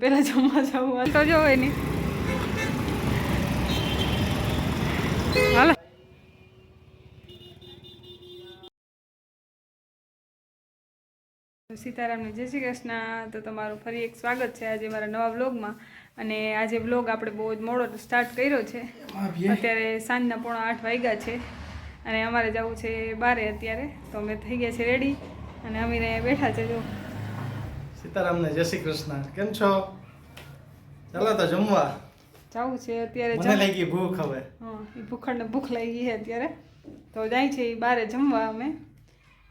પેલા જમવા જવું તો જો એની હાલો. સીતારામને જય શ્રી કૃષ્ણ. તો તમારું ફરી એક સ્વાગત છે આજે મારા નવા બ્લોગમાં અને આજે બ્લોગ આપણે બહુ જ મોડો સ્ટાર્ટ કર્યો છે. અત્યારે સાંજના પોણા આઠ વાગ્યા છે. અને અમારે જવું છે બારે અત્યારે. તો અમે થઈ ગયા છે રેડી અને અમીને બેઠા છે જો. સીતારામને જય શ્રી કૃષ્ણ. કેમ છો? ચાલો તો જમવા. જવું છે અત્યારે મને લાગી ભૂખ હવે. હા એ ભૂખડને ભૂખ લાગી છે અત્યારે. તો જાય છે એ બારે જમવા અમે.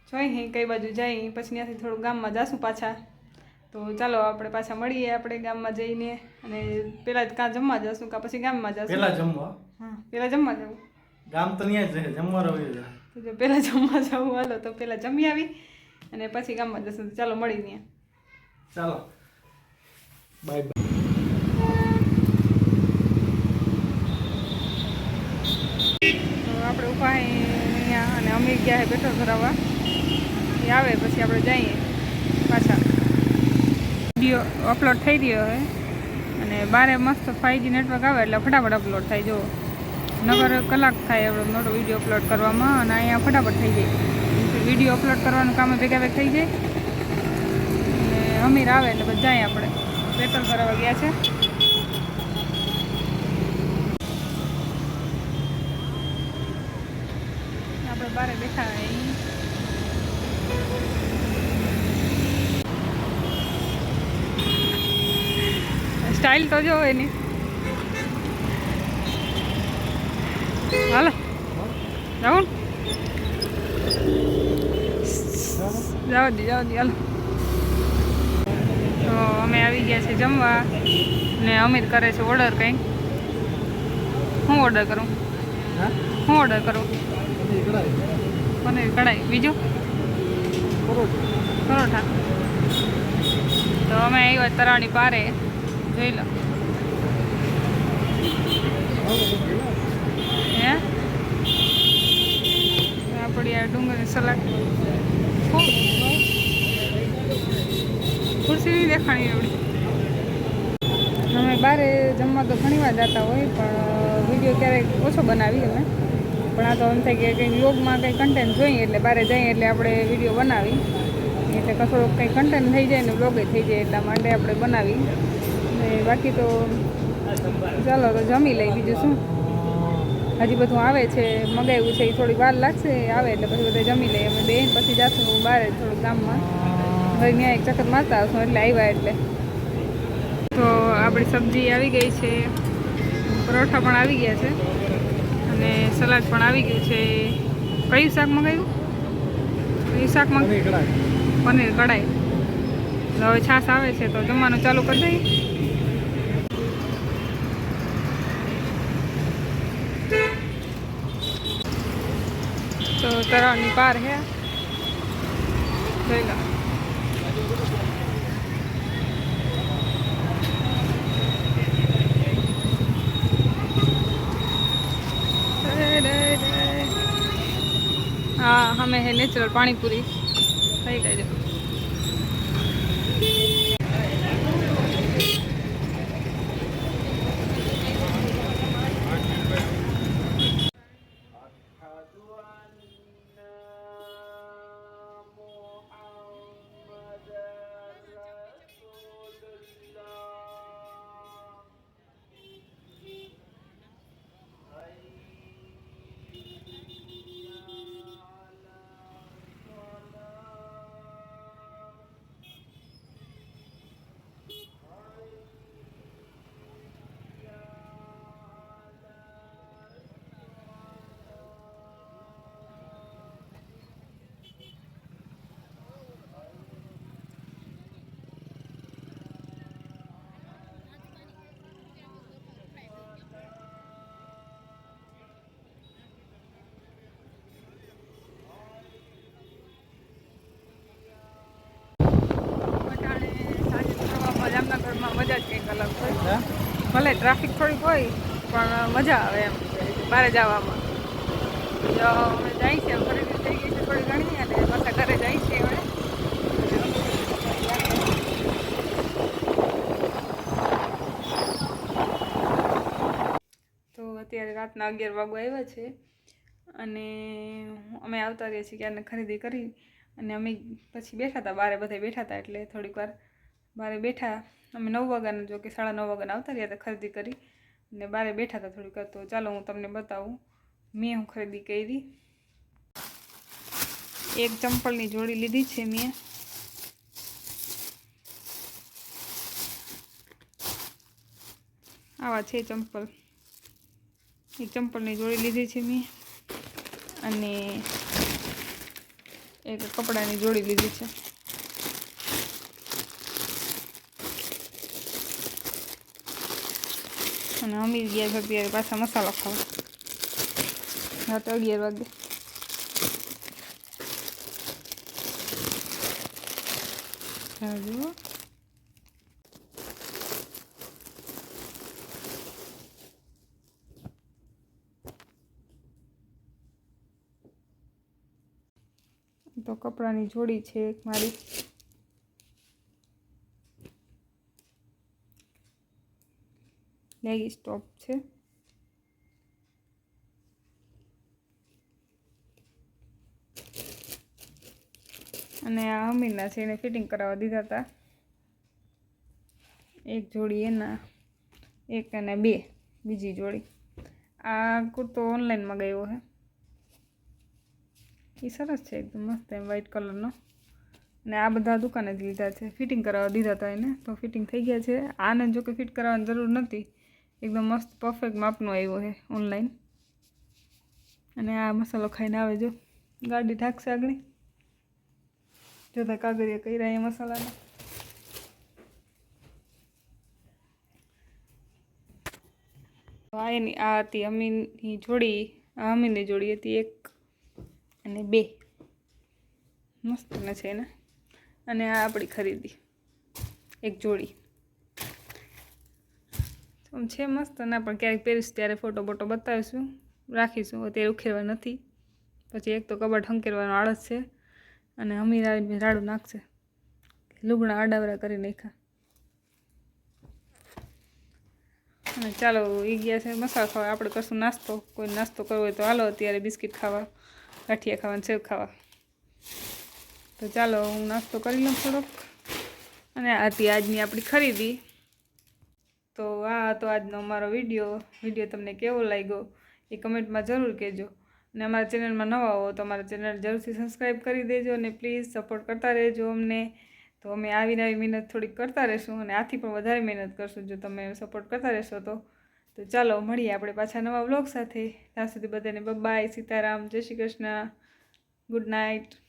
જોઈ હે કઈ બાજુ જઈ પછી ત્યાંથી થોડું ગામમાં જાશું પાછા. તો ચાલો આપણે પાછા મળીએ આપણે ગામમાં જઈને. અને પેલા કાં જમવા જશું કાં પછી ગામમાં જશું? પેલા જમવા? હા પેલા જમવા જવું ગામ તો ત્યાં જ રહે, જમવા રહ્યું જો પેલા જમવા જવું હાલો તો પેલા જમી આવી. અને પછી ગામમાં જશું. તો ચાલો મળી ત્યાં. ચાલો. બાય બાય આપણે ઊભા અહીંયા અને અમે ગયા હે પેટ્રોલ ભરાવવા એ આવે પછી આપણે જઈએ પાછા. વીડિયો અપલોડ થઈ રહ્યો છે અને બારે મસ્ત ફાઈવજી નેટવર્ક આવે એટલે ફટાફટ અપલોડ થાય જો નગર કલાક થાય આપણો મોટો વીડિયો અપલોડ કરવામાં અને અહીંયા ફટાફટ થઈ જાય. વીડિયો અપલોડ કરવાનું કામ ભેગા ભેગ થઈ જાય. અને આવે એટલે બધા જાય આપણે પેટ્રોલ ભરાવવા ગયા છે. આપણે બારે બેઠા સ્ટાઇલ તો જો એની. હાલો. જાઉં જાવ દી જાઓ દી હાલો. તો અમે આવી ગયા છે જમવા ને અમીર કરે છે ઓર્ડર કંઈક. હું ઓર્ડર કરું? હા? ઓર્ડર કરું? પનીર કઢાઈ. બીજું? પરોઠા. પરોઠા. તો અમે આવ્યા તરાણી પારે. જોઈ લો. હે? આપણી આ ડુંગરની સલાડ. જમવા તો ઘણી વાર જતા હોય, પણ વીડિયો ક્યારેક ઓછો બનાવી અમે. પણ આ તો એમ થાય કે કંઈ વ્લોગમાં કંઈ કન્ટેન્ટ જોઈએ એટલે બહાર જઈએ એટલે આપણે વીડિયો બનાવી. એટલે કસોડો કંઈ કન્ટેન્ટ થઈ જાય ને બ્લોગે થઈ જાય એટલા માટે આપણે બનાવી. ને બાકી તો, ચાલો તો જમી લઈ બીજું શું? હજી બધું આવે છે, મગાવ્યું છે એ થોડી વાર લાગશે, આવે એટલે પછી બધા જમી લઈએ. અમે બે પછી જાશું બહાર થોડું ગામમાં. હવે ત્યાં એક ચક્કર મારતા આવશું એટલે આવ્યા એટલે. તો આપણી સબ્જી આવી ગઈ છે. પરોઠા પણ આવી ગયા છે. અને સલાડ પણ આવી ગયું છે. કયું શાક મંગાવ્યું? કયું શાક મંગાવ્યું પનીર કઢાઈ. તો હવે છાશ આવે છે તો જમવાનું ચાલુ કરી દઈએ. તો તળાવની પાર હે. જોઈ લો. હા અમે હે નેચરલ પાણીપુરી. થઈ ગઈ ભલે ટ્રાફિક થોડીક હોય, પણ મજા આવે એમ બહાર જવામાં. જાય છે ખરીદી થઈ ગઈ છે થોડી ઘણી, અને પાછા ઘરે જાય છે હવે. તો અત્યારે રાતના અગિયાર વાગો આવ્યા છે, અને અમે આવતા રહીએ છીએ ક્યારને ખરીદી કરી, અને અમે પછી બેઠા હતા, બારે બધા બેઠા હતા એટલે થોડીક વાર બારે બેઠા અમે નવ વાગ્યાના જો કે સાડા નવ વાગ્યાના આવતા રહ્યા હતા ખરીદી કરી. અને બારે બેઠા હતા થોડીક તો ચાલો હું તમને બતાવું. મેં હું ખરીદી કરી. એક ચંપલની જોડી લીધી છે મેં. આવા છે ચંપલ. એક ચંપલની જોડી લીધી છે મેં. અને એક કપડાની જોડી લીધી છે. અને અમીર ગયા છે અત્યારે પાછા મસાલો ખાવા રાતે અગિયાર વાગે હા જુઓ તો કપડાની જોડી છે એક મારી લેગી સ્ટોપ છે. અને આ અમીરના છે, એને ફિટિંગ કરાવવા દીધા હતા એક જોડી એના, એક અને બે, બીજી જોડી. આ કુર્તો ઓનલાઈન ગયો છે એ સરસ છે એકદમ મસ્ત એમ વ્હાઈટ કલરનો ને. આ બધા દુકાને જ લીધા છે. ફિટિંગ કરાવવા દીધા હતા એને, તો ફિટિંગ થઈ ગયા છે. આને જો કે ફિટ કરાવવાની જરૂર નથી એકદમ મસ્ત પરફેક્ટ માપનો આવ્યો છે ઓનલાઈન અને આ મસાલો ખાઈને આવે જો. ગાડી ઢાંકશે આગળ. જોતા કાગળિયા કર્યા એ મસાલાના. આ એની, આ હતી અમીની જોડી. આ અમીની જોડી હતી એક અને બે. મસ્ત છે ને. અને આ આપણી ખરીદી. એક જોડી. આમ છે મસ્ત. ના, પણ ક્યારેક પહેરીશ ત્યારે ફોટો બોટો બતાવીશું. રાખીશું. અત્યારે ઉખેરવા નથી. પછી એક તો કબાટ હંકેરવાનો આળસ છે અને અમીર આવીને રાડું નાખશે. લુગડા આડાવરા કરી નાખ્યા. અને ચાલો એ ગયા છે મસાલા ખાવા. આપણે કરશું નાસ્તો. કોઈ નાસ્તો કરવો હોય તો હાલો, અત્યારે બિસ્કિટ ખાવા, ગાંઠિયા ખાવા સેવ ખાવા. તો ચાલો, હું નાસ્તો કરી લઉં થોડોક. અને આથી આજની આપણી ખરીદી. તો આ હતો આજનો અમારો વીડિયો. વીડિયો તમને કેવો લાગ્યો એ કમેન્ટમાં જરૂર કહેજો. અને અમારા ચેનલમાં નવા હો તો અમારા ચેનલ જરૂરથી સબસ્ક્રાઈબ કરી દેજો અને પ્લીઝ સપોર્ટ કરતા રહેજો અમને. તો અમે આવી મહેનત થોડીક કરતા રહેશું અને આથી પણ વધારે મહેનત કરશું જો તમે સપોર્ટ કરતા રહેશો તો. તો ચાલો મળીએ આપણે પાછા નવા વ્લોગ સાથે. ત્યાં સુધી બધાને બાય સીતારામ, જય શ્રી કૃષ્ણ. Good night